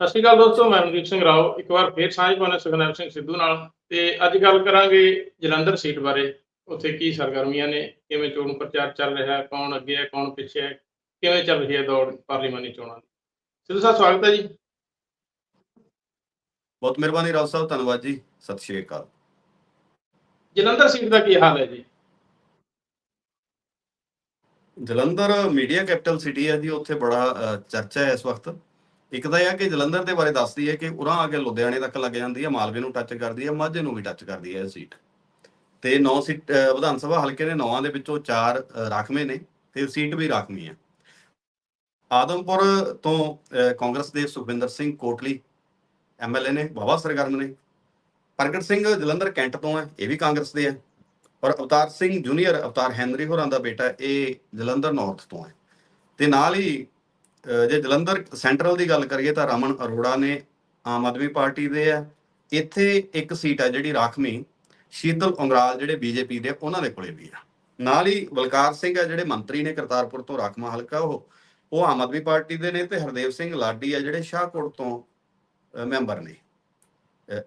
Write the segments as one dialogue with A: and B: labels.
A: ਸਤਿ ਸ਼੍ਰੀ ਅਕਾਲ ਦੋਸਤੋ ਮੈਂ ਮਨਦੀਪ ਸਿੰਘ ਰਾਓ। ਇੱਕ ਵਾਰ ਫੇਰ ਸਾਂਝ ਪਾਉਣਾ ਸੁਖਨੈਬ ਸਿੰਘ ਸਿੱਧੂ ਨਾਲ। ਤੇ ਅੱਜ ਗੱਲ ਕਰਾਂਗੇ ਜਲੰਧਰ ਸੀਟ ਬਾਰੇ। ਉੱਥੇ ਕੀ ਸਰਗਰਮੀਆਂ ਨੇ ਕਿਵੇਂ ਚੋਣ ਪ੍ਰਚਾਰ ਚੱਲ ਰਿਹਾ ਹੈ ਕੌਣ ਅੱਗੇ ਹੈ ਕੌਣ ਪਿੱਛੇ ਹੈ ਕਿਵੇਂ ਚੱਲ ਰਹੀ ਹੈ ਦੌੜ ਪਾਰਲੀਮਾਨੀ ਚੋਣਾਂ ਦੀ। ਸਿੱਧੂ ਸਾਹਿਬ ਸਵਾਗਤ ਹੈ ਜੀ।
B: ਬਹੁਤ ਮਿਹਰਬਾਨੀ ਰਾਓ ਸਾਹਿਬ ਧੰਨਵਾਦ ਜੀ। ਸਤਿ ਸ਼੍ਰੀ ਅਕਾਲ।
A: ਜਲੰਧਰ ਸੀਟ ਦਾ ਕੀ ਹਾਲ ਹੈ ਜੀ?
B: ਜਲੰਧਰ ਮੀਡੀਆ ਕੈਪੀਟਲ ਸਿਟੀ ਹੈ ਜੀ ਉੱਥੇ ਬੜਾ ਚਰਚਾ ਹੈ ਇਸ ਵਕਤ। ਇੱਕ ਤਾਂ ਇਹ ਹੈ ਕਿ ਜਲੰਧਰ ਦੇ ਬਾਰੇ ਦੱਸਦੀ ਹੈ ਕਿ ਉਰਾਂ ਆ ਕੇ ਲੁਧਿਆਣੇ ਤੱਕ ਲੱਗ ਜਾਂਦੀ ਹੈ ਮਾਲਵੇ ਨੂੰ ਟੱਚ ਕਰਦੀ ਹੈ ਮਾਝੇ ਨੂੰ ਵੀ ਟੱਚ ਕਰਦੀ ਹੈ ਇਹ ਸੀਟ ਤੇ 9 ਸੀਟ ਵਿਧਾਨ ਸਭਾ ਹਲਕੇ ਦੇ ਨੌਆਂ ਦੇ ਵਿੱਚੋਂ 4 ਰਾਖਵੇਂ ਨੇ ਤੇ ਸੀਟ ਵੀ ਰਾਖਵੀਂ ਹੈ ਆਦਮਪੁਰ ਤੋਂ ਕਾਂਗਰਸ ਦੇ ਸੁਖਵਿੰਦਰ ਸਿੰਘ ਕੋਟਲੀ ਐਮਐਲਏ ਨੇ, ਬਾਬਾ ਸਰਗਰਮ ਨੇ। ਪ੍ਰਗਟ ਸਿੰਘ ਜਲੰਧਰ ਕੈਂਟ ਤੋਂ ਹੈ ਇਹ ਵੀ ਕਾਂਗਰਸ ਦੇ ਹੈ ਔਰ ਅਵਤਾਰ ਸਿੰਘ ਜੂਨੀਅਰ, ਅਵਤਾਰ ਹੈਨਰੀ ਹੋਰਾਂ ਦਾ ਬੇਟਾ, ਇਹ ਜਲੰਧਰ ਨਾਰਥ ਤੋਂ ਹੈ ਤੇ ਨਾਲ ਹੀ ਜੇ ਜਲੰਧਰ ਸੈਂਟਰਲ ਦੀ ਗੱਲ ਕਰੀਏ ਤਾਂ ਰਮਨ ਅਰੋੜਾ ਨੇ ਆਮ ਆਦਮੀ ਪਾਰਟੀ ਦੇ ਆ। ਇੱਥੇ ਇੱਕ ਸੀਟ ਆ ਜਿਹੜੀ ਰਾਖਵੀਂ ਸ਼ੀਤਲ ਉਂਗਰਾਲ ਜਿਹੜੇ ਬੀਜੇਪੀ ਦੇ ਉਹਨਾਂ ਦੇ ਕੋਲੇ ਵੀ ਆ। ਨਾਲ ਹੀ ਬਲਕਾਰ ਸਿੰਘ ਆ ਜਿਹੜੇ ਮੰਤਰੀ ਨੇ ਕਰਤਾਰਪੁਰ ਤੋਂ ਰਾਖਵਾਂ ਹਲਕਾ ਉਹ ਉਹ ਆਮ ਆਦਮੀ ਪਾਰਟੀ ਦੇ ਨੇ ਤੇ ਹਰਦੇਵ ਸਿੰਘ ਲਾਡੀ ਆ ਜਿਹੜੇ ਸ਼ਾਹਕੋਟ ਤੋਂ ਮੈਂਬਰ ਨੇ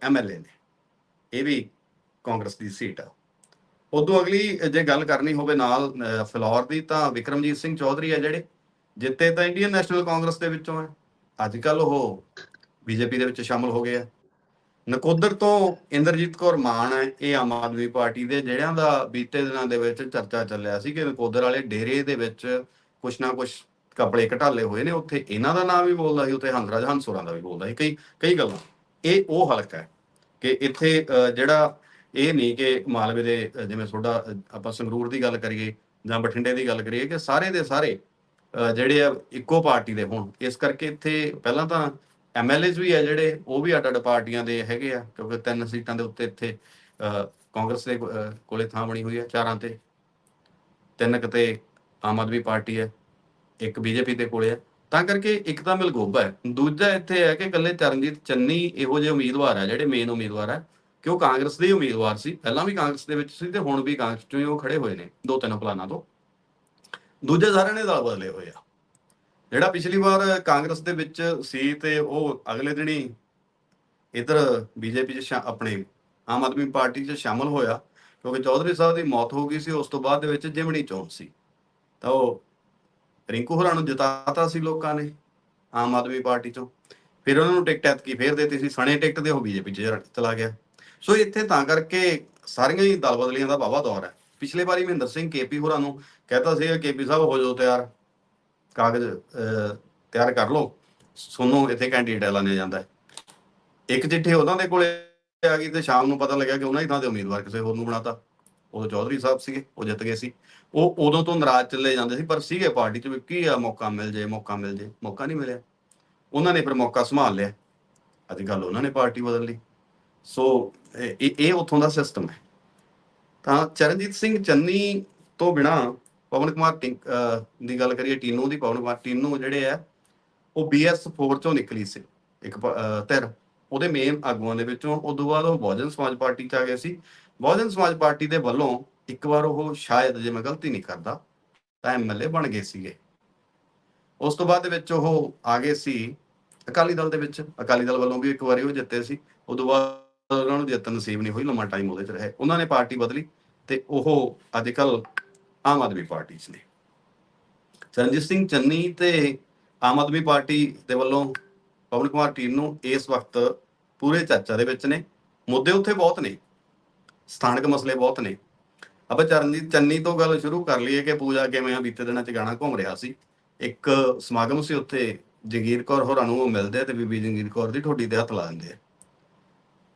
B: ਐਮਐਲਏ ਨੇ। ਇਹ ਵੀ ਕਾਂਗਰਸ ਦੀ ਸੀਟ ਆ। ਉਦੋਂ ਅਗਲੀ ਜੇ ਗੱਲ ਕਰਨੀ ਹੋਵੇ ਨਾਲ ਅਹ, ਫਿਲੌਰ ਦੀ ਤਾਂ ਵਿਕਰਮਜੀਤ ਸਿੰਘ ਚੌਧਰੀ ਆ ਜਿਹੜੇ ਜਿੱਤੇ ਤਾਂ ਇੰਡੀਅਨ ਨੈਸ਼ਨਲ ਕਾਂਗਰਸ ਦੇ ਵਿੱਚੋਂ ਹੈ। ਅੱਜ ਕੱਲ ਉਹ ਬੀਜੇਪੀ ਦੇ ਵਿੱਚ ਸ਼ਾਮਲ ਹੋ ਗਏ ਆ। ਨਕੋਦਰ ਤੋਂ ਇੰਦਰਜੀਤ ਕੌਰ ਮਾਨ ਹੈ ਇਹ ਆਮ ਆਦਮੀ ਪਾਰਟੀ ਦੇ ਜਿਹੜਿਆਂ ਦਾ ਬੀਤੇ ਦਿਨਾਂ ਦੇ ਵਿੱਚ ਚਰਚਾ ਚੱਲਿਆ ਸੀ ਕਿ ਨਕੋਦਰ ਵਾਲੇ ਡੇਰੇ ਦੇ ਵਿੱਚ ਕੁਛ ਨਾ ਕੁਛ ਕਪੜੇ ਘਟਾਲੇ ਹੋਏ ਨੇ। ਉੱਥੇ ਇਹਨਾਂ ਦਾ ਨਾਮ ਵੀ ਬੋਲਦਾ ਸੀ ਉੱਥੇ ਹੰਸਰਾਜ ਹੰਸੋਰਾਂ ਦਾ ਵੀ ਬੋਲਦਾ ਸੀ। ਕਈ ਕਈ ਗੱਲਾਂ। ਇਹ ਉਹ ਹਲਕਾ ਹੈ ਕਿ ਇੱਥੇ ਅਹ, ਜਿਹੜਾ ਇਹ ਨਹੀਂ ਕਿ ਮਾਲਵੇ ਦੇ ਜਿਵੇਂ ਤੁਹਾਡਾ ਆਪਾਂ ਸੰਗਰੂਰ ਦੀ ਗੱਲ ਕਰੀਏ ਜਾਂ ਬਠਿੰਡੇ ਦੀ ਗੱਲ ਕਰੀਏ ਕਿ ਸਾਰੇ ਦੇ ਸਾਰੇ ਜਿਹੜੇ ਆ ਇੱਕੋ ਪਾਰਟੀ ਦੇ ਹੋਣ। ਇਸ ਕਰਕੇ ਇੱਥੇ ਪਹਿਲਾਂ ਤਾਂ ਐਮਐਲਏਜ਼ ਵੀ ਆ ਜਿਹੜੇ ਉਹ ਵੀ ਅੱਡ ਅੱਡ ਪਾਰਟੀਆਂ ਦੇ ਹੈਗੇ ਆ ਕਿਉਂਕਿ ਤਿੰਨ ਸੀਟਾਂ ਦੇ ਉੱਤੇ ਇੱਥੇ ਅਹ, ਕਾਂਗਰਸ ਦੇ ਅਹ, ਕੋਲੇ ਥਾਂ ਬਣੀ ਹੋਈ ਹੈ ਚਾਰਾਂ ਤੇ। ਤਿੰਨ ਕਿਤੇ ਆਮ ਆਦਮੀ ਪਾਰਟੀ ਹੈ ਇੱਕ ਬੀਜੇਪੀ ਦੇ ਕੋਲੇ ਹੈ ਤਾਂ ਕਰਕੇ ਇੱਕ ਤਾਂ ਮਿਲਗੋਬਾ ਹੈ। ਦੂਜਾ ਇੱਥੇ ਹੈ ਕਿ ਇਕੱਲੇ ਚਰਨਜੀਤ ਚੰਨੀ ਇਹੋ ਜਿਹੇ ਉਮੀਦਵਾਰ ਆ ਜਿਹੜੇ ਮੇਨ ਉਮੀਦਵਾਰ ਆ ਕਿ ਉਹ ਕਾਂਗਰਸ ਦੇ ਹੀ ਉਮੀਦਵਾਰ ਸੀ। ਪਹਿਲਾਂ ਵੀ ਕਾਂਗਰਸ ਦੇ ਵਿੱਚ ਸੀ ਤੇ ਹੁਣ ਵੀ ਕਾਂਗਰਸ ਚੋਂ ਹੀ ਉਹ ਖੜੇ ਹੋਏ ਨੇ ਦੋ ਤਿੰਨ ਪਲਾਨਾਂ ਤੋਂ। ਦੂਜੇ ਸਾਰਿਆਂ ਨੇ ਦਲ ਬਦਲੇ ਹੋਏ ਆ। ਜਿਹੜਾ ਪਿਛਲੀ ਵਾਰ ਕਾਂਗਰਸ ਦੇ ਵਿੱਚ ਸੀ ਤੇ ਉਹ ਅਗਲੇ ਦਿਨ ਹੀ ਇਧਰ ਬੀਜੇਪੀ ਚ ਸ਼ਾ- ਆਪਣੇ ਆਮ ਆਦਮੀ ਪਾਰਟੀ ਚ ਸ਼ਾਮਲ ਹੋਇਆ, ਕਿਉਂਕਿ ਚੌਧਰੀ ਸਾਹਿਬ ਦੀ ਮੌਤ ਹੋ ਗਈ ਸੀ, ਉਸ ਤੋਂ ਬਾਅਦ ਦੇ ਵਿੱਚ ਜਿਮਣੀ ਚੋਣ ਸੀ। ਤਾਂ ਉਹ ਰਿੰਕੂ ਹੋਰਾਂ ਨੂੰ ਜਿਤਾਤਾ ਸੀ ਲੋਕਾਂ ਨੇ ਆਮ ਆਦਮੀ ਪਾਰਟੀ ਚੋਂ। ਫਿਰ ਉਹਨਾਂ ਨੂੰ ਟਿਕਟ ਐਤਕੀ ਫੇਰ ਦੇਤੀ ਸੀ, ਸਣੇ ਟਿਕਟ ਦੇ ਉਹ ਬੀਜੇਪੀ ਚ ਚਲਾ ਗਿਆ। ਸੋ ਇੱਥੇ ਤਾਂ ਕਰਕੇ ਸਾਰੀਆਂ ਹੀ ਦਲ ਬਦਲੀਆਂ ਦਾ ਵਾਵਾ ਦੌਰ ਹੈ। ਪਿਛਲੇ ਵਾਰੀ ਮਹਿੰਦਰ ਸਿੰਘ ਕੇਪੀ ਹੋਰਾਂ ਨੂੰ ਕਹਤਾ ਸੀ ਕੇਪੀ ਸਾਹਿਬ ਹੋ ਜਾਓ ਤਿਆਰ, ਕਾਗਜ਼ ਤਿਆਰ ਕਰ ਲਓ, ਸੋਨੂੰ ਇੱਥੇ ਕੈਂਡੀਡੇਟ ਐਲਾਨਿਆ ਜਾਂਦਾ ਹੈ। ਇੱਕ ਚਿੱਠੀ ਉਹਨਾਂ ਦੇ ਕੋਲੇ ਆ ਗਈ ਤੇ ਸ਼ਾਮ ਨੂੰ ਪਤਾ ਲੱਗਿਆ ਕਿ ਉਹਨਾਂ ਹੀ ਥਾਂ ਦੇ ਉਮੀਦਵਾਰ ਕਿਸੇ ਹੋਰ ਨੂੰ ਬਣਾਤਾ। ਉਦੋਂ ਚੌਧਰੀ ਸਾਹਿਬ ਸੀਗੇ, ਉਹ ਜਿੱਤ ਗਏ ਸੀ। ਉਹ ਉਦੋਂ ਤੋਂ ਨਾਰਾਜ਼ ਚੱਲੇ ਜਾਂਦੇ ਸੀ, ਪਰ ਸੀਗੇ ਪਾਰਟੀ 'ਚ ਵੀ ਕੀ ਆ, ਮੌਕਾ ਮਿਲ ਜੇ, ਮੌਕਾ ਮਿਲ ਜੇ, ਮੌਕਾ ਨਹੀਂ ਮਿਲਿਆ। ਉਹਨਾਂ ਨੇ ਫਿਰ ਮੌਕਾ ਸੰਭਾਲ ਲਿਆ। ਅੱਜ ਕੱਲ ਉਹਨਾਂ ਨੇ ਪਾਰਟੀ ਬਦਲ ਲਈ। ਸੋ, ਇਹ, ਇਹ- ਇਹ ਉੱਥੋਂ ਦਾ ਸਿਸਟਮ ਹੈ। ਤਾਂ ਚਰਨਜੀਤ ਸਿੰਘ ਚੰਨੀ ਤੋਂ ਬਿਨਾ ਪਵਨ ਕੁਮਾਰ ਟਿੰਕ ਦੀ ਗੱਲ ਕਰੀਏ, ਟੀਨੂ ਦੀ, ਪਵਨ ਕੁਮਾਰ, ਟੀਨੂ ਜਿਹੜੇ ਆ, ਉਹ BS4 ਚੋਂ ਨਿਕਲੀ ਸੀ, ਇੱਕ ਧਿਰ। ਉਹਦੇ ਮੇਨ ਆਗੂਆਂ ਦੇ ਵਿੱਚੋਂ ਉਦੋਂ ਬਾਅਦ ਉਹ ਬਹੁਜਨ ਸਮਾਜ ਪਾਰਟੀ ਚ ਆ ਗਏ ਸੀ। ਬਹੁਜਨ ਸਮਾਜ ਪਾਰਟੀ ਦੇ ਵੱਲੋਂ ਇੱਕ ਵਾਰ ਉਹ ਸ਼ਾਇਦ ਜੇ ਮੈਂ ਗਲਤੀ ਨਹੀਂ ਕਰਦਾ, ਤਾਂ ਐਮਐਲਏ ਬਣ ਗਏ ਸੀਗੇ। ਉਸ ਤੋਂ ਬਾਅਦ ਦੇ ਵਿੱਚ ਉਹ ਆ ਗਏ ਸੀ ਅਕਾਲੀ ਦਲ ਦੇ ਵਿੱਚ। ਅਕਾਲੀ ਦਲ ਵੱਲੋਂ ਵੀ ਇੱਕ ਵਾਰੀ ਉਹ ਜਿੱਤੇ ਸੀ। ਉਦੋਂ ਬਾਅਦ ਉਹਨਾਂ ਨੂੰ ਜਿੱਤਣ ਨਸੀਬ ਨਹੀਂ ਹੋਈ, ਲੰਮਾ ਟਾਈਮ ਉਹਦੇ ਚ ਰਹੇ। ਉਹਨਾਂ ਨੇ ਪਾਰਟੀ ਬਦਲੀ ਤੇ ਉਹ ਅੱਜ ਕੱਲ ਆਮ ਆਦਮੀ ਪਾਰਟੀ 'ਚ ਨੇ। ਚਰਨਜੀਤ ਸਿੰਘ ਚੰਨੀ ਤੇ ਆਮ ਆਦਮੀ ਪਾਰਟੀ ਦੇ ਵੱਲੋਂ ਪਵਨ ਕੁਮਾਰ ਟੀਨੂ ਇਸ ਵਕਤ ਪੂਰੇ ਚਰਚਾ ਦੇ ਵਿੱਚ ਨੇ। ਮੁੱਦੇ ਉੱਥੇ ਬਹੁਤ ਨੇ। ਸਥਾਨਕ ਮਸਲੇ ਬਹੁਤ ਨੇ। ਆਪਾਂ ਚਰਨਜੀਤ ਚੰਨੀ ਤੋਂ ਗੱਲ ਸ਼ੁਰੂ ਕਰ ਲਈਏ ਕਿ ਪੂਜਾ ਕਿਵੇਂ ਆ, ਬੀਤੇ ਦਿਨਾਂ 'ਚ ਗਾਣਾ ਘੁੰਮ ਰਿਹਾ ਸੀ। ਇੱਕ ਸਮਾਗਮ ਸੀ ਉੱਥੇ ਜਗੀਰ ਕੌਰ ਹੋਰਾਂ ਨੂੰ ਉਹ ਮਿਲਦੇ ਆ ਤੇ ਬੀਬੀ ਜਗੀਰ ਕੌਰ ਦੀ ਠੋਡੀ ਤੇ ਹੱਥ ਲਾ ਦਿੰਦੇ ਆ।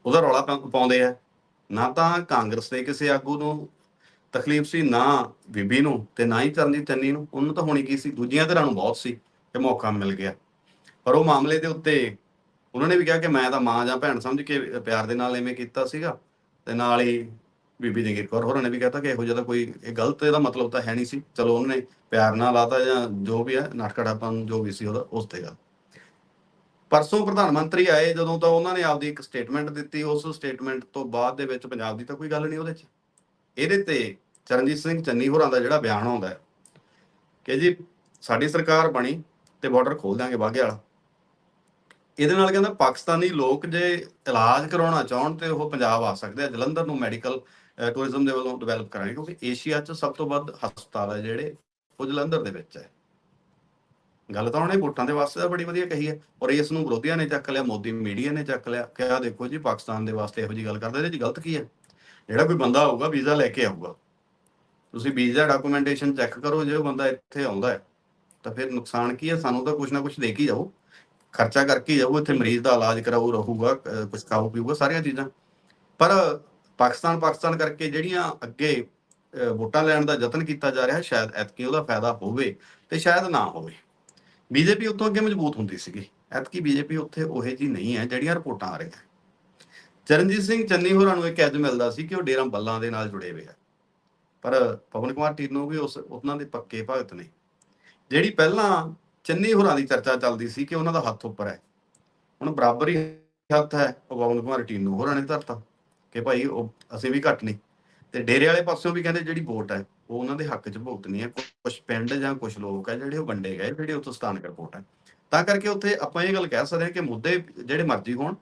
B: ਉਹਦਾ ਰੌਲਾ ਪਾਉਂਦੇ ਆ। ਨਾ ਤਾਂ ਕਾਂਗਰਸ ਦੇ ਕਿਸੇ ਆਗੂ ਨੂੰ ਤਕਲੀਫ ਸੀ, ਨਾ ਬੀਬੀ ਨੂੰ ਤੇ ਨਾ ਹੀ ਚਰਨਜੀਤ ਚੰਨੀ ਨੂੰ। ਉਹਨੂੰ ਤਾਂ ਹੋਣੀ ਕੀ ਸੀ? ਦੂਜੀਆਂ ਧਿਰਾਂ ਨੂੰ ਬਹੁਤ ਸੀ ਕਿ ਮੌਕਾ ਮਿਲ ਗਿਆ। ਪਰ ਉਹ ਮਾਮਲੇ ਦੇ ਉੱਤੇ ਉਹਨਾਂ ਨੇ ਵੀ ਕਿਹਾ ਕਿ ਮੈਂ ਤਾਂ ਮਾਂ ਜਾਂ ਭੈਣ ਸਮਝ ਕੇ ਪਿਆਰ ਦੇ ਨਾਲ ਐਵੇਂ ਕੀਤਾ ਸੀਗਾ ਤੇ ਨਾਲ ਹੀ ਬੀਬੀ ਜਗੀਰ ਕੌਰ ਹੋਰਾਂ ਨੇ ਵੀ ਕਹਤਾ ਕਿ ਇਹੋ ਜਿਹਾ ਤਾਂ ਕੋਈ, ਇਹ ਗਲਤ ਇਹਦਾ ਮਤਲਬ ਤਾਂ ਹੈ ਨਹੀਂ ਸੀ। ਚਲੋ ਉਹਨੇ ਪਿਆਰ ਨਾਲ ਲਾਤਾ ਜਾਂ ਜੋ ਵੀ ਹੈ ਨਟਕੜਾਪਨ ਜੋ ਵੀ ਸੀ ਉਹਦਾ, ਉਸ ਤੇ ਗੱਲ। ਪਰਸੋਂ ਪ੍ਰਧਾਨ ਮੰਤਰੀ ਆਏ ਜਦੋਂ ਤਾਂ ਉਹਨਾਂ ਨੇ ਆਪਦੀ ਇੱਕ ਸਟੇਟਮੈਂਟ ਦਿੱਤੀ, ਉਸ ਸਟੇਟਮੈਂਟ ਤੋਂ ਬਾਅਦ ਦੇ ਵਿੱਚ ਪੰਜਾਬ ਦੀ ਤਾਂ ਕੋਈ ਗੱਲ ਨਹੀਂ ਉਹਦੇ 'ਚ। ਇਹਦੇ ਤੇ ਚਰਨਜੀਤ ਸਿੰਘ ਚੰਨੀ ਹੋਰਾਂ ਦਾ ਜਿਹੜਾ ਬਿਆਨ ਆਉਂਦਾ ਹੈ ਕਿ ਜੀ ਸਾਡੀ ਸਰਕਾਰ ਬਣੀ ਤੇ ਬਾਰਡਰ ਖੋਲ ਦਾਂਗੇ ਵਾਘੇ ਵਾਲਾ। ਇਹਦੇ ਨਾਲ ਕਹਿੰਦਾ ਪਾਕਿਸਤਾਨੀ ਲੋਕ ਜੇ ਇਲਾਜ ਕਰਾਉਣਾ ਚਾਹਣ ਤੇ ਉਹ ਪੰਜਾਬ ਆ ਸਕਦੇ ਆ, ਜਲੰਧਰ ਨੂੰ ਮੈਡੀਕਲ ਟੂਰਿਜ਼ਮ ਦੇ ਵੱਲੋਂ ਡਿਵੈਲਪ ਕਰਾਂਗੇ ਕਿਉਂਕਿ ਏਸ਼ੀਆ 'ਚ ਸਭ ਤੋਂ ਵੱਧ ਹਸਪਤਾਲ ਹੈ ਜਿਹੜੇ, ਉਹ ਜਲੰਧਰ ਦੇ ਵਿੱਚ ਹੈ। ਗੱਲ ਤਾਂ ਉਹਨੇ ਵੋਟਾਂ ਦੇ ਵਾਸਤੇ ਤਾਂ ਬੜੀ ਵਧੀਆ ਕਹੀ ਹੈ। ਔਰ ਇਸ ਨੂੰ ਵਿਰੋਧੀਆਂ ਨੇ ਚੱਕ ਲਿਆ, ਮੋਦੀ ਮੀਡੀਆ ਨੇ ਚੱਕ ਲਿਆ। ਕਿਹਾ ਦੇਖੋ ਜੀ, ਪਾਕਿਸਤਾਨ ਦੇ ਵਾਸਤੇ ਇਹੋ ਜੀ ਗੱਲ ਕਰਦੇ ਇਹਦੇ 'ਚ ਗਲਤ ਕੀ ਹੈ? ਜਿਹੜਾ ਕੋਈ ਬੰਦਾ ਆਊਗਾ, ਵੀਜ਼ਾ ਲੈ ਕੇ ਆਊਗਾ। ਤੁਸੀਂ ਵੀਜ਼ਾ ਡਾਕੂਮੈਂਟੇਸ਼ਨ ਚੈੱਕ ਕਰੋ, ਜੇ ਉਹ ਬੰਦਾ ਇੱਥੇ ਆਉਂਦਾ ਹੈ, ਤਾਂ ਫਿਰ ਨੁਕਸਾਨ ਕੀ ਹੈ? ਸਾਨੂੰ ਤਾਂ ਕੁਝ ਨਾ ਕੁਝ ਦੇ ਕੇ ਹੀ ਜਾਓ। ਖਰਚਾ ਕਰਕੇ ਜਾਓ, ਇੱਥੇ ਮਰੀਜ਼ ਦਾ ਇਲਾਜ ਕਰਾਊ ਰਹੂਗਾ, ਅਹ ਕੁਝ ਖਾਊ ਪੀਊਗਾ, ਸਾਰੀਆਂ ਚੀਜ਼ਾਂ। ਪਰ ਪਾਕਿਸਤਾਨ ਪਾਕਿਸਤਾਨ ਕਰਕੇ ਜਿਹੜੀਆਂ ਅੱਗੇ ਵੋਟਾਂ ਲੈਣ ਦਾ ਯਤਨ ਕੀਤਾ ਜਾ ਰਿਹਾ, ਸ਼ਾਇਦ ਐਤਕੀ ਉਹਦਾ ਫਾਇਦਾ ਹੋਵੇ ਤੇ ਸ਼ਾਇਦ ਨਾ ਹੋਵੇ। ਬੀਜੇਪੀ ਉਤੋਂ ਅੱਗੇ ਮਜ਼ਬੂਤ ਹੁੰਦੀ ਸੀਗੀ। ਐਤਕੀ ਬੀਜੇਪੀ ਉੱਥੇ ਉਹੇ ਜੀ ਨਹੀਂ ਹੈ ਜਿਹੜੀਆਂ ਰਿਪੋਰਟਾਂ ਆ ਰਹੀਆਂ। ਚਰਨਜੀਤ ਸਿੰਘ ਚੰਨੀ ਹੋਰਾਂ ਨੂੰ ਇੱਕ ਐਜ ਮਿਲਦਾ ਸੀ ਕਿ ਉਹ ਡੇਰਾ ਬੱਲਾਂ ਦੇ ਨਾਲ ਜੁੜੇ ਹੋਏ ਆ। ਪਰ ਪਵਨ ਕੁਮਾਰ ਟੀਨੂ ਵੀ ਉਸ, ਉਹਨਾਂ ਦੇ ਪੱਕੇ ਭਗਤ ਨੇ। ਜਿਹੜੀ ਪਹਿਲਾਂ ਚੰਨੀ ਹੋਰਾਂ ਦੀ ਚਰਚਾ ਚੱਲਦੀ ਸੀ ਕਿ ਉਹਨਾਂ ਦਾ ਹੱਥ ਉੱਪਰ ਹੈ। ਹੁਣ ਬਰਾਬਰ ਹੀ ਹੱਥ ਹੈ, ਉਹ ਪਵਨ ਕੁਮਾਰ ਟੀਨੂ ਹੋਰਾਂ ਨੇ ਧਰਤਾ। ਕਿ ਭਾਈ ਉਹ, ਅਸੀਂ ਵੀ ਘੱਟ ਨਹੀਂ। ਤੇ ਡੇਰੇ ਵਾਲੇ ਪਾਸਿਓਂ ਵੀ ਕਹਿੰਦੇ ਜਿਹੜੀ ਵੋਟ ਹੈ, ਉਹ ਉਹਨਾਂ ਦੇ ਹੱਕ 'ਚ ਭੁਗਤਣੀ ਹੈ। ਕੁਝ ਪਿੰਡ ਜਾਂ ਕੁਝ ਲੋਕ ਹੈ ਜਿਹੜੇ ਉਹ ਵੰਡੇ ਗਏ, ਜਿਹੜੇ ਉੱਥੋਂ ਸਥਾਨਕ ਰਿਪੋਰਟ ਹੈ। ਤਾਂ ਕਰਕੇ ਉੱਥੇ ਆਪਾਂ ਇਹ ਗੱਲ ਕਹਿ ਸਕਦੇ ਹਾਂ ਕਿ ਮੁੱਦੇ ਜਿਹੜੇ ਮਰਜ਼ੀ ਹੋਣ,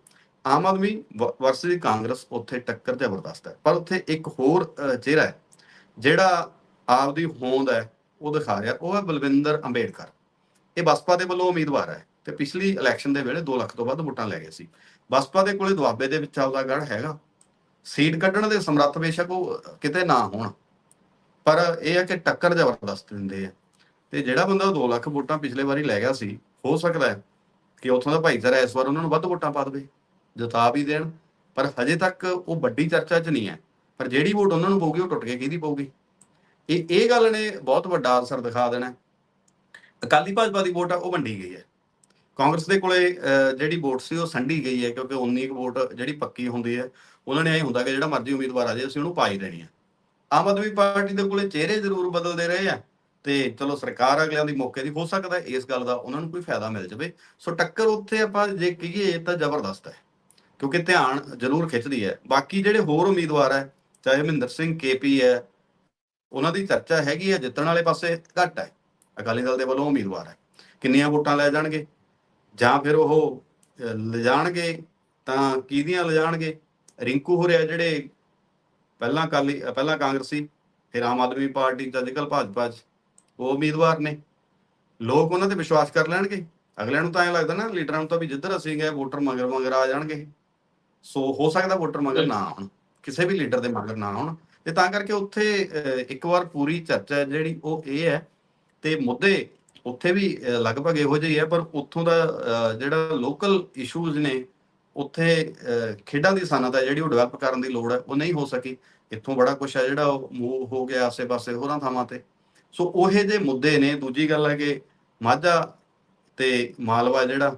B: ਆਮ ਆਦਮੀ ਵਰਸਸ ਕਾਂਗਰਸ ਉੱਥੇ ਟੱਕਰ ਜ਼ਬਰਦਸਤ ਹੈ। ਪਰ ਉੱਥੇ ਇੱਕ ਹੋਰ ਚਿਹਰਾ ਹੈ, ਜਿਹੜਾ ਆਪਦੀ ਹੋਂਦ ਹੈ, ਉਹ ਦਿਖਾ ਰਿਹਾ, ਉਹ ਹੈ ਬਲਵਿੰਦਰ ਅੰਬੇਡਕਰ। ਇਹ ਬਸਪਾ ਦੇ ਵੱਲੋਂ ਉਮੀਦਵਾਰ ਹੈ ਤੇ ਪਿਛਲੀ ਇਲੈਕਸ਼ਨ ਦੇ ਵੇਲੇ 2 ਲੱਖ ਤੋਂ ਵੱਧ ਵੋਟਾਂ ਲੈ ਗਏ ਸੀ। ਬਸਪਾ ਦੇ ਕੋਲੇ ਦੁਆਬੇ ਦੇ ਵਿੱਚ ਆਪਦਾ ਗੜ ਹੈਗਾ। ਸੀਟ ਕੱਢਣ ਦੇ ਸਮਰੱਥ ਬੇਸ਼ੱਕ ਉਹ ਕਿਤੇ ਨਾ ਹੋਣ। ਪਰ ਇਹ ਹੈ ਕਿ ਟੱਕਰ ਜ਼ਬਰਦਸਤ ਦਿੰਦੇ ਆ। ਤੇ ਜਿਹੜਾ ਬੰਦਾ 2 ਲੱਖ ਵੋਟਾਂ ਪਿਛਲੇ ਵਾਰੀ ਲੈ ਗਿਆ ਸੀ ਹੋ ਸਕਦਾ ਹੈ ਕਿ ਉੱਥੋਂ ਦਾ ਭਾਈਚਾਰਾ ਇਸ ਵਾਰ ਉਹਨਾਂ ਨੂੰ ਵੱਧ ਵੋਟਾਂ ਪਾ ਦੇਵੇ ਜਿਤਾ ਵੀ ਦੇਣ। ਪਰ ਹਜੇ ਤੱਕ ਉਹ ਵੱਡੀ ਚਰਚਾ 'ਚ ਨਹੀਂ ਹੈ। ਪਰ ਜਿਹੜੀ ਵੋਟ ਉਹਨਾਂ ਨੂੰ ਪਊਗੀ ਉਹ ਟੁੱਟ ਕੇ ਕਿਹਦੀ ਪਊਗੀ? ਇਹ ਇਹ ਗੱਲ ਨੇ ਬਹੁਤ ਵੱਡਾ ਅਸਰ ਦਿਖਾ ਦੇਣਾ। ਅਕਾਲੀ ਭਾਜਪਾ ਦੀ ਵੋਟ ਆ ਉਹ ਵੰਡੀ ਗਈ ਹੈ। ਕਾਂਗਰਸ ਦੇ ਕੋਲੇ ਅਹ, ਜਿਹੜੀ ਵੋਟ ਸੀ ਉਹ ਸੰਡੀ ਗਈ ਹੈ ਕਿਉਂਕਿ 19 ਕੁ ਵੋਟ ਜਿਹੜੀ ਪੱਕੀ ਹੁੰਦੀ ਹੈ ਉਹਨਾਂ ਨੇ ਇਹ ਹੁੰਦਾ ਕਿ ਜਿਹੜਾ ਮਰਜ਼ੀ ਉਮੀਦਵਾਰ ਆ ਜੇ ਅਸੀਂ ਉਹਨੂੰ ਪਾਈ ਹੀ ਦੇਣੀ ਹੈ ਆਮ ਆਦਮੀ ਪਾਰਟੀ ਦੇ ਕੋਲੇ ਚਿਹਰੇ ਜ਼ਰੂਰ ਬਦਲਦੇ ਰਹੇ ਆ ਤੇ ਚਲੋ ਸਰਕਾਰ ਅਗਲਿਆਂ ਦੀ ਮੌਕੇ ਦੀ ਹੋ ਸਕਦਾ ਇਸ ਗੱਲ ਦਾ ਉਹਨਾਂ ਨੂੰ ਕੋਈ ਫਾਇਦਾ ਮਿਲ ਜਾਵੇ। ਸੋ ਟੱਕਰ ਉੱਥੇ ਆਪਾਂ ਜੇ ਕਹੀਏ ਤਾਂ ਜ਼ਬਰਦਸਤ ਹੈ, ਕਿਉਂਕਿ ਧਿਆਨ ਜ਼ਰੂਰ ਖਿੱਚਦੀ ਹੈ। ਬਾਕੀ ਜਿਹੜੇ ਹੋਰ ਉਮੀਦਵਾਰ ਹੈ, ਚਾਹੇ ਮਹਿੰਦਰ ਸਿੰਘ ਕੇਪੀ ਹੈ, ਉਹਨਾਂ ਦੀ ਚਰਚਾ ਹੈਗੀ ਹੈ, ਜਿੱਤਣ ਵਾਲੇ ਪਾਸੇ ਘੱਟ ਹੈ। ਅਕਾਲੀ ਦਲ ਦੇ ਵੱਲੋਂ ਉਮੀਦਵਾਰ ਹੈ। ਕਿੰਨੀਆਂ ਵੋਟਾਂ ਲੈ ਜਾਣਗੇ? ਜਾਂ ਫਿਰ ਉਹ ਲਿਜਾਣਗੇ, ਤਾਂ ਕਿਹਦੀਆਂ ਲਿਜਾਣਗੇ? ਰਿੰਕੂ ਹੋਰਿਆ ਜਿਹੜੇ ਪਹਿਲਾਂ ਅਹ, ਪਹਿਲਾਂ ਕਾਂਗਰਸੀ ਫਿਰ ਆਮ ਆਦਮੀ ਪਾਰਟੀ ਚ ਅੱਜਕੱਲ ਭਾਜਪਾ ਚ ਉਹ ਉਮੀਦਵਾਰ ਨੇ। ਲੋਕ ਉਹਨਾਂ ਤੇ ਵਿਸ਼ਵਾਸ ਕਰ ਲੈਣਗੇ। ਅਗਲਿਆਂ ਨੂੰ ਤਾਂ ਐਂ ਲੱਗਦਾ ਨਾ ਲੀਡਰਾਂ ਨੂੰ ਤਾਂ ਵੀ ਜਿੱਧਰ ਅਸੀਂ ਗਏ ਵੋਟਰ ਮਗਰ ਮਗਰ ਆ ਜਾਣਗੇ। ਸੋ ਹੋ ਸਕਦਾ ਵੋਟਰ ਮਗਰ ਨਾ ਆਉਣ ਕਿਸੇ ਵੀ ਲੀਡਰ ਦੇ ਮਗਰ ਨਾ ਆਉਣ ਤੇ ਤਾਂ ਕਰਕੇ ਉੱਥੇ ਇੱਕ ਵਾਰ ਪੂਰੀ ਚਰਚਾ ਜਿਹੜੀ ਉਹ ਇਹ ਹੈ ਤੇ ਮੁੱਦੇ ਉੱਥੇ ਵੀ ਲਗਭਗ ਇਹੋ ਜਿਹੇ ਹੀ ਹੈ ਪਰ ਉੱਥੋਂ ਦਾ ਜਿਹੜਾ ਲੋਕਲ ਇਸ਼ੂਜ਼ ਨੇ ਉੱਥੇ ਖੇਡਾਂ ਦੀ ਸਨਅਤ ਹੈ ਜਿਹੜੀ ਉਹ ਡਿਵੈਲਪ ਕਰਨ ਦੀ ਲੋੜ ਹੈ, ਉਹ ਨਹੀਂ ਹੋ ਸਕੀ। ਇੱਥੋਂ ਬੜਾ ਕੁਝ ਹੈ ਜਿਹੜਾ ਉਹ ਮੂਵ ਹੋ ਗਿਆ ਆਸੇ-ਪਾਸੇ ਹੋਰਾਂ ਥਾਵਾਂ ਤੇ। ਸੋ ਉਹੇ ਜਿਹੇ ਮੁੱਦੇ ਨੇ। ਦੂਜੀ ਗੱਲ ਹੈ ਕਿ ਮਾਝਾ ਤੇ ਮਾਲਵਾ ਜਿਹੜਾ,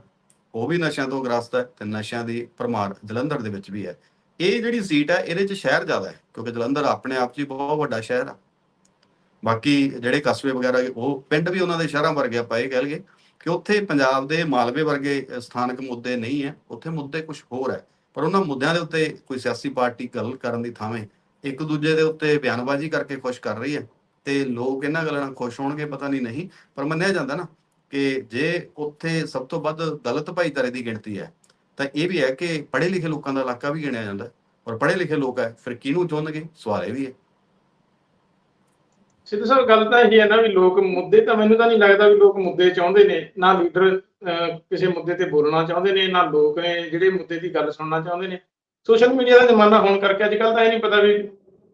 B: ਉਹ ਵੀ ਨਸ਼ਿਆਂ ਤੋਂ ਗ੍ਰਸਤ ਹੈ ਤੇ ਨਸ਼ਿਆਂ ਦੀ ਭਰਮਾਰ ਜਲੰਧਰ ਦੇ ਵਿੱਚ ਵੀ ਹੈ। ਇਹ ਜਿਹੜੀ ਸੀਟ ਹੈ, ਇਹਦੇ 'ਚ ਸ਼ਹਿਰ ਜ਼ਿਆਦਾ ਹੈ, ਕਿਉਂਕਿ ਜਲੰਧਰ ਆਪਣੇ ਆਪ 'ਚ ਹੀ ਬਹੁਤ ਵੱਡਾ ਸ਼ਹਿਰ ਆ। ਬਾਕੀ ਜਿਹੜੇ ਕਸਬੇ ਵਗੈਰਾ, ਉਹ ਪਿੰਡ ਵੀ ਉਹਨਾਂ ਦੇ ਸ਼ਹਿਰਾਂ ਵਰਗੇ ਆਪਾਂ ਇਹ ਕਹਿ ਲਈਏ। ਕਿ ਉੱਥੇ ਪੰਜਾਬ ਦੇ ਮਾਲਵੇ ਵਰਗੇ ਸਥਾਨਕ ਮੁੱਦੇ ਨਹੀਂ ਹੈ, ਉੱਥੇ ਮੁੱਦੇ ਕੁਝ ਹੋਰ ਹੈ। ਪਰ ਉਹਨਾਂ ਮੁੱਦਿਆਂ ਦੇ ਉੱਤੇ ਕੋਈ ਸਿਆਸੀ ਪਾਰਟੀ ਗੱਲ ਕਰਨ ਦੀ ਥਾਵੇਂ ਇੱਕ ਦੂਜੇ ਦੇ ਉੱਤੇ ਬਿਆਨਬਾਜ਼ੀ ਕਰਕੇ ਖੁਸ਼ ਕਰ ਰਹੀ ਹੈ ਤੇ ਲੋਕ ਇਹਨਾਂ ਗੱਲਾਂ ਨਾਲ ਖੁਸ਼ ਹੋਣਗੇ, ਪਤਾ ਨਹੀਂ ਨਹੀਂ, ਪਰ ਮੰਨਿਆ ਜਾਂਦਾ ਨਾ ਕਿ ਜੇ ਉੱਥੇ ਸਭ ਤੋਂ ਵੱਧ ਦਲਿਤ ਭਾਈਚਾਰੇ ਦੀ ਗਿਣਤੀ ਹੈ, ਤਾਂ ਇਹ ਵੀ ਹੈ ਕਿ ਪੜ੍ਹੇ ਲਿਖੇ ਲੋਕਾਂ ਦਾ ਇਲਾਕਾ ਵੀ ਗਿਣਿਆ ਜਾਂਦਾ ਔਰ ਪੜ੍ਹੇ ਲਿਖੇ ਲੋਕ ਹੈ, ਫਿਰ ਕਿਹਨੂੰ ਚੁਣਨਗੇ? ਸਵਾਲ ਇਹ ਵੀ ਹੈ।
A: ਸਿੱਧੂ ਸਾਹਿਬ, ਗੱਲ ਤਾਂ ਇਹ ਹੈ ਨਾ ਵੀ ਲੋਕ ਮੁੱਦੇ ਤਾਂ ਮੈਨੂੰ ਤਾਂ ਨਹੀਂ ਲੱਗਦਾ ਵੀ ਲੋਕ ਮੁੱਦੇ ਚਾਹੁੰਦੇ ਨੇ, ਨਾ ਲੀਡਰ ਕਿਸੇ ਮੁੱਦੇ ਤੇ ਬੋਲਣਾ ਚਾਹੁੰਦੇ ਨੇ, ਨਾ ਲੋਕ ਨੇ ਜਿਹੜੇ ਮੁੱਦੇ ਦੀ ਗੱਲ ਸੁਣਨਾ ਚਾਹੁੰਦੇ ਨੇ। ਸੋਸ਼ਲ ਮੀਡੀਆ ਦਾ ਜ਼ਮਾਨਾ ਹੋਣ ਕਰਕੇ ਅੱਜ ਕੱਲ ਤਾਂ ਇਹ ਨਹੀਂ ਪਤਾ ਵੀ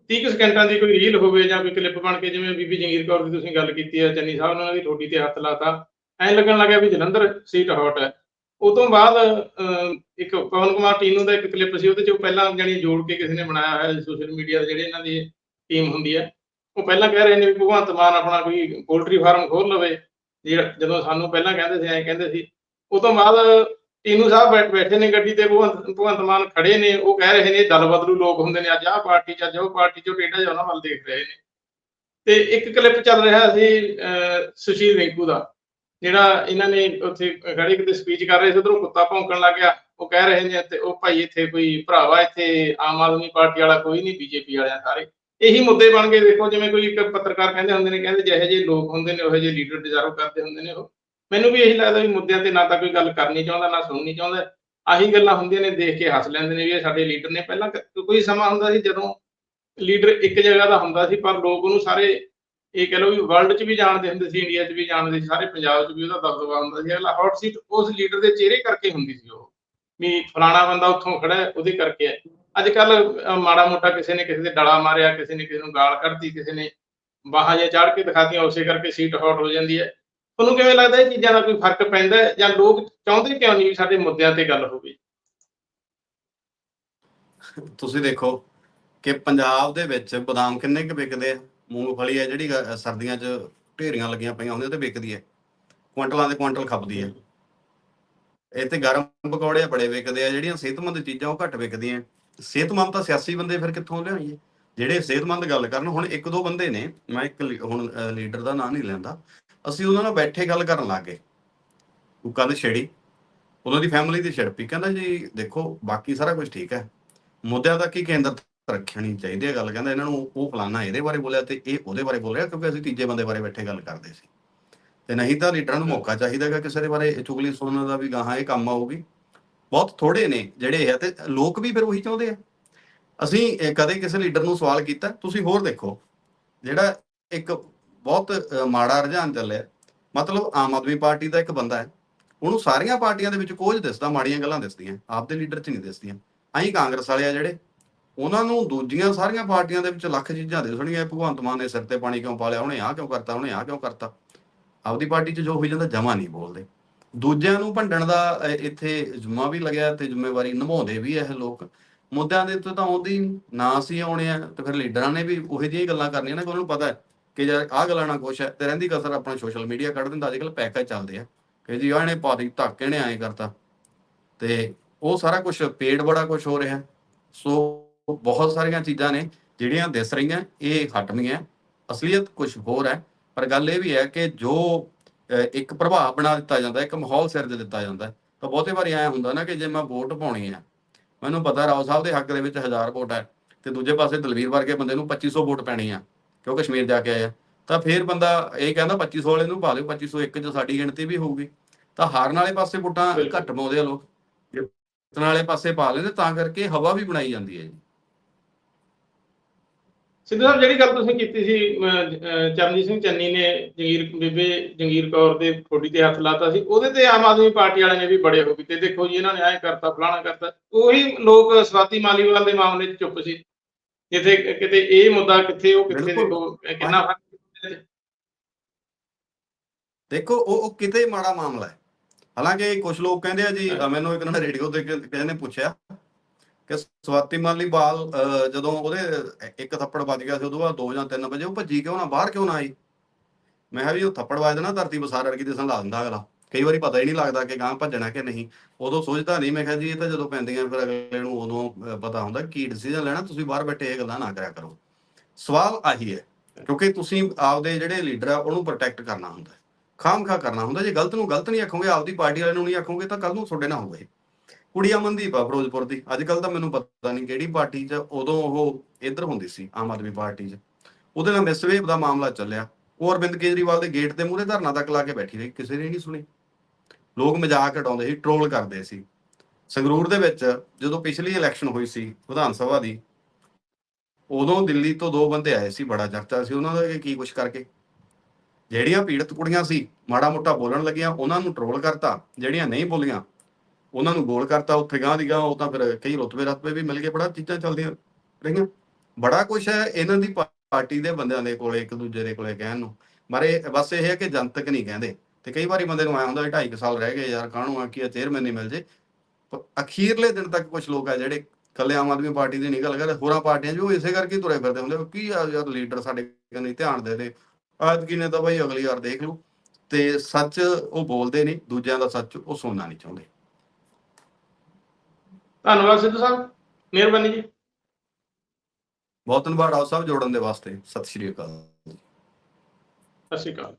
A: 30 ਕੁ ਸਕਿੰਟਾਂ ਦੀ ਕੋਈ ਰੀਲ ਹੋਵੇ ਜਾਂ ਕੋਈ ਕਲਿੱਪ ਬਣ ਕੇ, ਜਿਵੇਂ ਬੀਬੀ ਜੰਗੀਰ ਕੌਰ ਦੀ ਤੁਸੀਂ ਗੱਲ ਕੀਤੀ ਹੈ ਚੰਨੀ ਸਾਹਿਬ ਨੇ ਉਹਨਾਂ ਦੀ ਠੋਡੀ ਤੇ ਹੱਥ ਲਾਤਾ। ਐਂ ਲੱਗਣ ਲੱਗਿਆ ਵੀ ਜਲੰਧਰ ਸੀਟ ਹੌਟ ਹੈ। ਉਹ ਤੋਂ ਬਾਅਦ ਇੱਕ ਪਵਨ ਕੁਮਾਰ ਟੀਨੂ ਦਾ ਇੱਕ ਕਲਿੱਪ ਸੀ, ਉਹਦੇ ਚ ਉਹ ਪਹਿਲਾਂ ਜਾਣੀ ਜੋੜ ਕੇ ਕਿਸੇ ਨੇ ਬਣਾਇਆ ਹੋਇਆ ਸੋਸ਼ਲ ਮੀਡੀਆ ਦੇ ਜਿਹੜੇ ਇਹਨਾਂ ਦੀ ਟੀਮ ਹੁੰਦੀ ਹੈ। ਉਹ ਪਹਿਲਾਂ ਕਹਿ ਰਹੇ ਨੇ ਵੀ ਭਗਵੰਤ ਮਾਨ ਆਪਣਾ ਕੋਈ ਪੋਲਟਰੀ ਫਾਰਮ ਖੋਲ ਲਵੇ। ਜਿਹੜਾ ਜਦੋਂ ਸਾਨੂੰ ਪਹਿਲਾਂ ਕਹਿੰਦੇ ਸੀ ਐਂ ਕਹਿੰਦੇ ਸੀ। ਉਹ ਤੋਂ ਬਾਅਦ ਟੀਨੂ ਸਾਹਿਬ ਬੈਠ ਬੈਠੇ ਨੇ ਗੱਡੀ ਤੇ ਭਗਵੰਤ ਭਗਵੰਤ ਮਾਨ ਖੜੇ ਨੇ। ਉਹ ਕਹਿ ਰਹੇ ਨੇ ਦਲ ਬਦਲੂ ਲੋਕ ਹੁੰਦੇ ਨੇ। ਅੱਜ ਆਹ ਪਾਰਟੀ ਚ ਅੱਜ ਉਹ ਪਾਰਟੀ ਚ ਉਹ ਟੇਢਾ ਜਿਹਾ ਉਹਨਾਂ ਵੱਲ ਦੇਖ ਰਹੇ ਨੇ। ਤੇ ਇੱਕ ਕਲਿੱਪ ਚੱਲ ਰਿਹਾ ਸੀ ਅਹ, ਸੁਸ਼ੀਲ ਰਿੰਕੂ ਦਾ ਜਿਹੜਾ ਇਹਨਾਂ ਨੇ ਉੱਥੇ ਖੜੇ ਕਿਤੇ ਸਪੀਚ ਕਰ ਰਹੇ ਸੀ ਉਧਰੋਂ ਕੁੱਤਾ ਭੌਂਕਣ ਲੱਗ ਗਿਆ। ਉਹ ਕਹਿ ਰਹੇ ਨੇ ਤੇ ਉਹ ਭਾਈ ਇੱਥੇ ਕੋਈ ਭਰਾਵਾ ਇੱਥੇ ਆਮ ਆਦਮੀ ਪਾਰਟੀ ਵਾਲਾ ਕੋਈ ਨਹੀਂ ਬੀਜੇਪੀ ਵਾਲਿਆਂ ਸਾਰੇ। ਇਹੀ ਮੁੱਦੇ ਬਣ ਗਏ। ਦੇਖੋ, ਜਿਵੇਂ ਕੋਈ ਇੱਕ ਪੱਤਰਕਾਰ ਕਹਿੰਦੇ ਹੁੰਦੇ ਨੇ, ਕਹਿੰਦੇ ਜਿਹੇ ਜਿਹੇ ਲੋਕ ਹੁੰਦੇ ਨੇ, ਉਹੋ ਜਿਹੇ ਲੀਡਰ ਡਿਜ਼ਾਰਵ ਕਰਦੇ ਹੁੰਦੇ ਨੇ ਉਹ। ਮੈਨੂੰ ਵੀ ਇਹੀ ਲੱਗਦਾ ਵੀ ਮੁੱਦਿਆਂ ਤੇ ਨਾ ਤਾਂ ਕੋਈ ਗੱਲ ਕਰਨੀ ਚਾਹੁੰਦਾ, ਨਾ ਸੁਣਨੀ ਚਾਹੁੰਦਾ। ਆਹੀ ਗੱਲਾਂ ਹੁੰਦੀਆਂ ਨੇ, ਦੇਖ ਕੇ ਹੱਸ ਲੈਂਦੇ ਨੇ ਵੀ ਇਹ ਸਾਡੇ ਲੀਡਰ ਨੇ। ਪਹਿਲਾਂ ਕੋਈ ਸਮਾਂ ਹੁੰਦਾ ਸੀ ਜਦੋਂ ਲੀਡਰ ਇੱਕ ਜਗ੍ਹਾ ਦਾ ਹੁੰਦਾ ਸੀ, ਪਰ ਲੋਕ ਉਹਨੂੰ ਸਾਰੇ ਇਹ ਕਹ ਲਓ ਵੀ ਵਰਲਡ 'ਚ ਵੀ ਜਾਣਦੇ ਹੁੰਦੇ ਸੀ ਇੰਡੀਆ 'ਚ ਵੀ ਜਾਣਦੇ ਸੀ, ਸਾਰੇ ਪੰਜਾਬ 'ਚ ਵੀ ਉਹਦਾ ਦਬਦਬਾ ਹੁੰਦਾ ਸੀ। ਅਗਲਾ ਹੌਟ ਸੀਟ ਉਸ ਲੀਡਰ ਦੇ ਚਿਹਰੇ ਕਰਕੇ ਹੁੰਦੀ ਸੀ ਉਹ। ਵੀ ਫਲਾਣਾ ਬੰਦਾ ਉੱਥੋਂ ਖੜਾ ਉਹਦੇ ਕਰਕੇ ਹੈ। ਅੱਜ ਕੱਲ ਮਾੜਾ ਮੋਟਾ ਕਿਸੇ ਨੇ ਕਿਸੇ ਦੇ ਡਲਾ ਮਾਰਿਆ, ਕਿਸੇ ਨੇ ਕਿਸੇ ਨੂੰ ਗਾਲ ਕੱਢਤੀ, ਕਿਸੇ ਨੇ ਬਾਹਾਂ ਜਾਂ ਚੜ੍ਹ ਕੇ ਦਿਖਾਤੀਆਂ, ਉਸੇ ਕਰਕੇ ਸੀਟ ਹੌਟ ਹੋ ਜਾਂਦੀ ਹੈ। ਤੁਹਾਨੂੰ ਕਿਵੇਂ ਲੱਗਦਾ ਇਹ ਚੀਜ਼ਾਂ ਦਾ ਕੋਈ ਫ਼ਰਕ ਪੈਂਦਾ ਹੈ ਜਾਂ ਲੋਕ ਚਾਹੁੰਦੇ ਕਿਉਂ ਨਹੀਂ ਵੀ ਸਾਡੇ ਮੁੱਦਿਆਂ ਤੇ ਗੱਲ ਹੋਵੇ?
B: ਤੁਸੀਂ ਦੇਖੋ ਕਿ ਪੰਜਾਬ ਦੇ ਵਿੱਚ ਬਦਾਮ ਕਿੰਨੇ ਕੁ ਵਿਕਦੇ ਆ? ਮੂੰਗਫਲੀ ਹੈ ਜਿਹੜੀ ਸਰਦੀਆਂ 'ਚ ਢੇਰੀਆਂ ਲੱਗੀਆਂ ਪਈਆਂ ਹੁੰਦੀਆਂ ਤੇ ਵਿਕਦੀ ਹੈ। ਕੁਇੰਟਲਾਂ ਦੇ ਕੁਇੰਟਲ ਖਪਦੀ ਹੈ। ਇੱਥੇ ਗਰਮ ਪਕੌੜੇ ਬੜੇ ਵਿਕਦੇ ਆ, ਜਿਹੜੀਆਂ ਸਿਹਤਮੰਦ ਚੀਜ਼ਾਂ ਉਹ ਘੱਟ ਵਿਕਦੀਆਂ। ਸਿਹਤਮੰਦ ਤਾਂ ਸਿਆਸੀ ਬੰਦੇ ਫਿਰ ਕਿੱਥੋਂ ਲਿਆਈਏ? ਜਿਹੜੇ ਸਿਹਤਮੰਦ ਗੱਲ ਕਰਨ, ਹੁਣ ਇੱਕ ਦੋ ਬੰਦੇ ਨੇ, ਮੈਂ ਇੱਕ ਹੁਣ ਲੀਡਰ ਦਾ ਨਾਂ ਨਹੀਂ ਲੈਂਦਾ, ਅਸੀਂ ਉਹਨਾਂ ਨਾਲ ਬੈਠੇ ਗੱਲ ਕਰਨ ਲੱਗੇ ਉਹ ਕੱਲ ਛੇੜੀ, ਉਹਨਾਂ ਦੀ ਫੈਮਿਲੀ ਦੀ ਛਿੜਪੀ, ਕਹਿੰਦਾ ਜੀ, ਦੇਖੋ, ਬਾਕੀ ਸਾਰਾ ਕੁਝ ਠੀਕ ਹੈ। ਮੁੱਦਿਆਂ ਦਾ ਕੀ ਕੇਂਦਰ ਰੱਖਣੀ ਚਾਹੀਦੀ ਹੈ ਗੱਲ, ਕਹਿੰਦਾ ਇਹਨਾਂ ਨੂੰ ਉਹ ਫਲਾਨਾ ਇਹਦੇ ਬਾਰੇ ਬੋਲਿਆ ਤੇ ਇਹ ਉਹਦੇ ਬਾਰੇ ਬੋਲ ਰਿਹਾ, ਕਿਉਂਕਿ ਅਸੀਂ ਤੀਜੇ ਬੰਦੇ ਬਾਰੇ ਬੈਠੇ ਗੱਲ ਕਰਦੇ ਸੀ। ਤੇ ਨਹੀਂ ਤਾਂ ਲੀਡਰਾਂ ਨੂੰ ਮੌਕਾ ਚਾਹੀਦਾ ਹੈਗਾ ਕਿਸੇ ਦੇ ਬਾਰੇ ਚੁਗਲੀ ਸੁਣਨ ਦਾ ਵੀ ਗਾਹਾਂ ਇਹ ਕੰਮ ਆਊਗੀ। ਬਹੁਤ ਥੋੜੇ ਨੇ ਜਿਹੜੇ ਹੈ ਤੇ ਲੋਕ ਵੀ ਫਿਰ ਉਹੀ ਚਾਹੁੰਦੇ ਆ। ਅਸੀਂ ਕਦੇ ਕਿਸੇ ਲੀਡਰ ਨੂੰ ਸਵਾਲ ਕੀਤਾ, ਤੁਸੀਂ ਹੋਰ ਦੇਖੋ, ਜਿਹੜਾ ਇੱਕ ਬਹੁਤ ਮਾੜਾ ਰੁਝਾਨ ਚੱਲਿਆ ਮਤਲਬ ਆਮ ਆਦਮੀ ਪਾਰਟੀ ਦਾ ਇੱਕ ਬੰਦਾ ਹੈ, ਉਹਨੂੰ ਸਾਰੀਆਂ ਪਾਰਟੀਆਂ ਦੇ ਵਿੱਚ ਕੁਝ ਦਿਸਦਾ, ਮਾੜੀਆਂ ਗੱਲਾਂ ਦਿਸਦੀਆਂ, ਆਪਦੇ ਲੀਡਰ 'ਚ ਨਹੀਂ ਦਿਸਦੀਆਂ। ਆਈ ਕਾਂਗਰਸ ਵਾਲੇ ਆ ਜਿਹੜੇ, ਉਹਨਾਂ ਨੂੰ ਦੂਜੀਆਂ ਸਾਰੀਆਂ ਪਾਰਟੀਆਂ ਦੇ ਵਿੱਚ ਲੱਖ ਚੀਜ਼ਾਂ ਦਿਸਣਗੀਆਂ ਭਗਵੰਤ ਮਾਨ ਨੇ ਸਿਰ ਤੇ ਪਾਣੀ ਕਿਉਂ ਪਾ ਲਿਆ, ਉਹਨੇ ਆਹ ਕਿਉਂ ਕਰਤਾ, ਉਹਨੇ ਆਹ ਕਿਉਂ ਕਰਤਾ। ਆਪਦੀ ਪਾਰਟੀ 'ਚ ਜੋ ਹੋਈ ਜਾਂਦਾ, ਜਮਾ ਨਹੀਂ ਬੋਲਦੇ। ਦੂਜਿਆਂ ਨੂੰ ਭੰਡਣ ਦਾ ਇੱਥੇ ਜੁਮਾ ਵੀ ਲੱਗਿਆ ਤੇ ਜ਼ਿੰਮੇਵਾਰੀ ਨਿਭਾਉਂਦੇ ਵੀ ਇਹ ਲੋਕ। ਮੁੱਦਿਆਂ ਦੇ ਉੱਤੇ ਤਾਂ ਆਉਂਦੇ ਨਾ ਅਸੀਂ ਆਉਣੇ ਆ ਤੇ ਫਿਰ ਲੀਡਰਾਂ ਨੇ ਵੀ ਉਹੋ ਜਿਹੀਆਂ ਗੱਲਾਂ ਕਰਨੀਆਂ ਨੇ ਉਹਨਾਂ ਨੂੰ ਪਤਾ ਹੈ ਕਿ ਯਾਰ ਆਹ ਗੱਲਾਂ ਨਾਲ ਕੁਛ ਹੈ ਤੇ ਰਹਿੰਦੀ ਕਸਰ ਆਪਣਾ ਸੋਸ਼ਲ ਮੀਡੀਆ ਕੱਢ ਦਿੰਦਾ, ਅੱਜ ਕੱਲ ਪੈਕੇਜ ਚੱਲਦੇ ਆ ਕਿ ਜੀ ਆਹ ਇਹਨੇ ਪਾਤੀ ਧੱਕੇ ਨੇ ਐਂ ਕਰਤਾ। ਤੇ ਉਹ ਸਾਰਾ ਕੁਝ ਪੇਡ ਬੜਾ ਕੁਝ ਹੋ ਰਿਹਾ। ਸੋ ਬਹੁਤ ਸਾਰੀਆਂ ਚੀਜ਼ਾਂ ਨੇ ਜਿਹੜੀਆਂ ਦਿਸ ਰਹੀਆਂ, ਇਹ ਹਟਣੀਆਂ। ਅਸਲੀਅਤ ਕੁਝ ਹੋਰ ਹੈ, ਪਰ ਗੱਲ ਇਹ ਵੀ ਹੈ ਕਿ ਜੋ ਇੱਕ ਪ੍ਰਭਾਵ ਬਣਾ ਦਿੱਤਾ ਜਾਂਦਾ ਇੱਕ ਮਾਹੌਲ ਸਿਰ ਦੇ ਦਿੱਤਾ ਜਾਂਦਾ। ਤਾਂ ਬਹੁਤੇ ਵਾਰੀ ਐ ਹੁੰਦਾ ਨਾ ਕਿ ਜੇ ਮੈਂ ਵੋਟ ਪਾਉਣੀ ਹੈ ਮੈਨੂੰ ਪਤਾ ਰਾਓ ਸਾਹਿਬ ਦੇ ਹੱਕ ਦੇ ਵਿੱਚ 1000 ਵੋਟ ਹੈ ਤੇ ਦੂਜੇ ਪਾਸੇ ਦਲਵੀਰ ਵਰਗੇ ਬੰਦੇ ਨੂੰ 2500 ਵੋਟ ਪੈਣੀ ਆ ਕਿਉਂ ਕਸ਼ਮੀਰ ਜਾ ਕੇ ਆਇਆ ਤਾਂ ਫਿਰ ਬੰਦਾ ਇਹ ਕਹਿੰਦਾ 2500 ਵਾਲੇ ਨੂੰ ਪਾ ਦਿਓ 2501 ਚ ਸਾਡੀ ਗਿਣਤੀ ਵੀ ਹੋਊਗੀ। ਤਾਂ ਹਾਰਨ ਵਾਲੇ ਪਾਸੇ ਵੋਟਾਂ। ਘੱਟ ਪਾਉਂਦੇ ਆ ਲੋਕ ਜਿੱਤਣ ਵਾਲੇ ਪਾਸੇ ਪਾ ਲੈਂਦੇ ਤਾਂ ਕਰਕੇ ਹਵਾ ਵੀ ਬਣਾਈ ਜਾਂਦੀ ਹੈ ਜੀ।
A: ਸਿੱਧੂ ਸਾਹਿਬ ਜਿਹੜੀ ਗੱਲ ਤੁਸੀਂ ਕੀਤੀ ਸੀ ਚਰਨਜੀਤ ਸਿੰਘ ਚੰਨੀ ਨੇ ਜੰਗੀਰ ਬੀਬੇ ਜੰਗੀਰ ਕੌਰ ਦੇ ਫੋਟੀ ਤੇ ਹੱਥ ਲਾਤਾ ਸੀ ਉਹਦੇ ਤੇ ਆਮ ਆਦਮੀ ਪਾਰਟੀ ਵਾਲਿਆਂ ਨੇ ਵੀ ਬੜੇ ਹੋ ਗਏ ਤੇ ਦੇਖੋ ਜੀ ਇਹਨਾਂ ਨੇ ਐਂ ਕਰਤਾ ਫਲਾਣਾ ਕਰਤਾ ਉਹੀ ਲੋਕ ਸਵਾਤੀ ਮਾਲੀਵਾਲ ਦੇ ਮਾਮਲੇ 'ਚ ਚੁੱਪ ਸੀ ਕਿਤੇ ਕਿਤੇ ਇਹ ਮੁੱਦਾ ਕਿੱਥੇ ਉਹ ਕਿੱਥੇ। ਦੇਖੋ ਕਿੰਨਾ ਫ਼ਰਕ।
B: ਦੇਖੋ ਉਹ ਉਹ ਕਿਤੇ ਮਾੜਾ ਮਾਮਲਾ ਹੈ ਹਾਲਾਂਕਿ ਕੁਝ ਲੋਕ ਕਹਿੰਦੇ ਆ ਜੀ ਮੈਨੂੰ ਇੱਕ ਨਾ ਰੇਡੀਓ ਤੇ ਕਿਸੇ ਨੇ ਪੁੱਛਿਆ ਕਿ ਸਵਾਤੀ ਮਾਲੀ ਬਾਲ ਅ, ਜਦੋਂ ਉਹਦੇ ਇੱਕ ਥੱਪੜ ਵੱਜ ਗਿਆ ਸੀ ਉਦੋਂ ਬਾਅਦ 2 ਜਾਂ 3 ਵਜੇ ਉਹ ਭੱਜੀ ਕਿਉਂ ਨਾ ਬਾਹਰ ਕਿਉਂ ਨਾ ਆਈ? ਮੈਂ ਕਿਹਾ ਵੀ ਉਹ ਥੱਪੜ ਵੱਜਦਾ ਨਾ ਧਰਤੀ ਬਸਾਰ ਅੜਕੀ ਦਿਸਣ ਲਾ ਦਿੰਦਾ ਅਗਲਾ। ਕਈ ਵਾਰੀ ਪਤਾ ਹੀ ਨਹੀਂ ਲੱਗਦਾ ਕਿ ਗਾਂ ਭੱਜਣਾ ਕਿ ਨਹੀਂ। ਉਦੋਂ ਸੋਚਦਾ ਨਹੀਂ ਮੈਂ ਕਿਹਾ ਜੀ ਇਹ ਤਾਂ ਜਦੋਂ ਪੈਂਦੀਆਂ ਫਿਰ ਅਗਲੇ ਨੂੰ ਉਦੋਂ ਪਤਾ ਹੁੰਦਾ ਕੀ ਡਿਸੀਜਨ ਲੈਣਾ ਤੁਸੀਂ ਬਾਹਰ ਬੈਠੇ ਇਹ ਗੱਲਾਂ ਨਾ ਕਰਿਆ ਕਰੋ। ਸਵਾਲ ਆਹੀ ਹੈ ਕਿਉਂਕਿ ਤੁਸੀਂ ਆਪਦੇ ਜਿਹੜੇ ਲੀਡਰ ਆ ਉਹਨੂੰ ਪ੍ਰੋਟੈਕਟ ਕਰਨਾ ਹੁੰਦਾ ਹੈ। ਖਾਮਖਾ ਕਰਨਾ ਹੁੰਦਾ ਜੇ ਗਲਤ ਨੂੰ ਗਲਤ ਨਹੀਂ ਆਖੋਗੇ ਆਪਦੀ ਪਾਰਟੀ ਵਾਲੇ ਨੂੰ ਨਹੀਂ ਆਖੋਗੇ ਤਾਂ ਕੱਲ ਨੂੰ ਤੁਹਾਡੇ ਨਾਲ ਹੋਊਗਾ ਕੁੜੀ ਅਮਨਦੀਪ ਆ ਫਿਰੋਜ਼ਪੁਰ ਦੀ। ਅੱਜ ਕੱਲ ਤਾਂ ਮੈਨੂੰ ਪਤਾ ਨਹੀਂ ਕਿਹੜੀ ਪਾਰਟੀ 'ਚ ਉਦੋਂ ਉਹ ਇੱਧਰ ਹੁੰਦੀ ਸੀ, ਆਮ ਆਦਮੀ ਪਾਰਟੀ 'ਚ। ਉਹਦੇ ਨਾਲ ਮਿਸਵੇਵ ਦਾ ਮਾਮਲਾ ਚੱਲਿਆ। ਉਹ ਅਰਵਿੰਦ ਕੇਜਰੀਵਾਲ ਦੇ ਗੇਟ ਦੇ ਮੂਹਰੇ ਧਰਨਾ ਤੱਕ ਲਾ ਕੇ ਬੈਠੀ ਰਹੀ, ਕਿਸੇ ਨੇ ਨਹੀਂ ਸੁਣੀ। ਲੋਕ ਮਜ਼ਾਕ ਉਡਾਉਂਦੇ ਸੀ ਟ੍ਰੋਲ ਕਰਦੇ ਸੀ। ਸੰਗਰੂਰ ਦੇ ਵਿੱਚ ਜਦੋਂ ਪਿਛਲੀ ਇਲੈਕਸ਼ਨ ਹੋਈ ਸੀ ਵਿਧਾਨ ਸਭਾ ਦੀ, ਉਦੋਂ ਦਿੱਲੀ ਤੋਂ ਦੋ ਬੰਦੇ ਆਏ ਸੀ, ਬੜਾ ਚਰਚਾ ਸੀ ਉਹਨਾਂ ਦਾ ਕੀ ਕੁਛ ਕਰਕੇ। ਜਿਹੜੀਆਂ ਪੀੜਤ ਕੁੜੀਆਂ ਸੀ, ਮਾੜਾ ਮੋਟਾ ਬੋਲਣ ਲੱਗੀਆਂ, ਉਹਨਾਂ ਨੂੰ ਟ੍ਰੋਲ ਕਰਤਾ, ਜਿਹੜੀਆਂ ਨਹੀਂ ਬੋਲੀਆਂ ਉਹਨਾਂ ਨੂੰ ਗੋਲ ਕਰਤਾ, ਉੱਥੇ ਗਾਂ ਦੀ ਗਾਂ ਉਹ ਤਾਂ ਫਿਰ ਕਈ ਰੁਤਬੇ ਰਤਬੇ ਵੀ ਮਿਲ ਗਏ, ਬੜਾ ਚੀਜ਼ਾਂ ਚੱਲਦੀਆਂ ਰਹੀਆਂ। ਬੜਾ ਕੁਝ ਹੈ ਇਹਨਾਂ ਦੀ ਪਾਰਟੀ ਦੇ ਬੰਦਿਆਂ ਦੇ ਕੋਲੇ, ਇੱਕ ਦੂਜੇ ਦੇ ਕੋਲੇ ਕਹਿਣ ਨੂੰ। ਮਾਰੇ ਬਸ ਇਹ ਹੈ ਕਿ ਜਨਤਕ ਨਹੀਂ ਕਹਿੰਦੇ। ਤੇ ਕਈ ਵਾਰੀ ਬੰਦੇ ਨੂੰ ਆਇਆ ਹੁੰਦਾ ਵੀ ਢਾਈ ਕੁ ਸਾਲ ਰਹਿ ਗਏ, ਯਾਰ ਕਾਹਨੂੰ ਆ, ਕੀ ਆ ਚੇਅਰਮੈਨ ਨਹੀਂ ਮਿਲ ਜੇ। ਪਰ ਅਖੀਰਲੇ ਦਿਨ ਤੱਕ ਕੁਝ ਲੋਕ ਆ ਜਿਹੜੇ ਕੱਲੇ ਆਮ ਆਦਮੀ ਪਾਰਟੀ ਦੀ ਨਹੀਂ ਗੱਲ ਗਏ ਹੋਰਾਂ ਪਾਰਟੀਆਂ 'ਚ ਵੀ ਉਹ ਇਸੇ ਕਰਕੇ ਤੁਰੇ ਫਿਰਦੇ ਹੁੰਦੇ ਕੀ ਆ ਯਾਰ ਲੀਡਰ ਸਾਡੇ ਕੰਨੀ ਧਿਆਨ ਦੇ ਦੇ। ਆਦਕੀ ਨੇ ਤਾਂ ਭਾਈ ਅਗਲੀ ਵਾਰ ਦੇਖ ਲੂ ਤੇ ਸੱਚ ਉਹ ਬੋਲਦੇ ਨਹੀਂ, ਦੂਜਿਆਂ ਦਾ ਸੱਚ ਉਹ ਸੁਣਨਾ ਨਹੀਂ ਚਾਹੁੰਦੇ।
A: ਧੰਨਵਾਦ ਸਿੱਧੂ ਸਾਹਿਬ ਮਿਹਰਬਾਨੀ ਜੀ।
B: ਬਹੁਤ ਧੰਨਵਾਦ ਆਓ ਸਾਹਿਬ ਜੋੜਨ ਦੇ ਵਾਸਤੇ। ਸਤਿ ਸ਼੍ਰੀ ਅਕਾਲ।
A: ਸਤਿ ਸ਼੍ਰੀ ਅਕਾਲ।